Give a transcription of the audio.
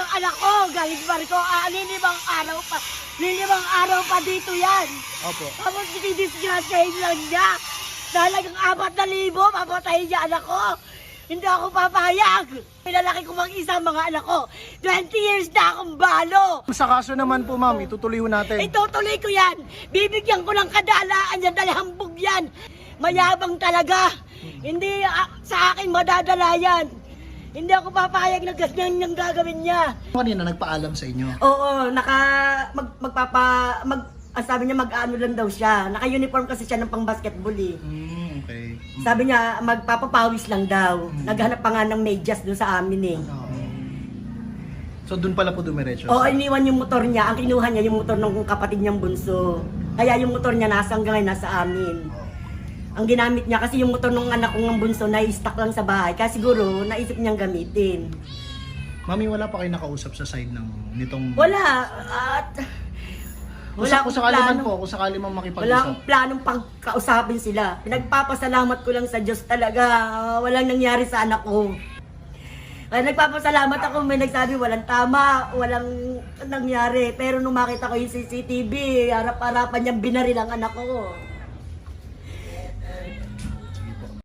ang anak ko, galing barko. Ah, lilimang araw pa. Lilimang araw pa dito yan. Opo. Tapos dinidisgrasahin lang niya. Talagang apat na libo, papatayin niya anak ko. Hindi ako papayag. Pinalaki ko mang isa mga anak ko. 20 years na akong balo. Sa kaso naman po ma'am, itutuloy ho natin. Itutuloy ko yan. Bibigyan ko ng kadalaan yan dahil hambog yan. Mayabang talaga. Hindi ah, sa akin madadala yan. Hindi ako papayag na ganyan yung gagawin niya. Kanina nagpaalam sa inyo. Oo, naka mag, magpapa mag ang sabi niya mag-ano lang daw siya. Naka-uniform kasi siya ng pang-basketball eh. Mm, okay. Sabi niya magpapapawis lang daw. Naghanap pa nga ng medyas doon sa amin eh. Oo. So doon pala po dumiretso. Oo, iniwan yung motor niya. Ang kinuha niya yung motor ng kapatid niyang bunso. Kaya yung motor niya nasa hanggang nasa amin. Ang ginamit niya kasi yung motor ng anak kong ng bunso na stock lang sa bahay. Kaya siguro naisip niyang gamitin. Mami, wala pa kayo nakausap sa side ng nitong... Wala. At Kung, sa, kung sakali man po, kung sakali man Wala makipag-usap. akong planong pagkausapin sila. Pinagpapasalamat ko lang sa Diyos talaga. Walang nangyari sa anak ko. Kaya nagpapasalamat ako, may nagsabi walang tama, walang nangyari. Pero nung makita ko yung CCTV, harap-harapan niyang binaril ang anak ko.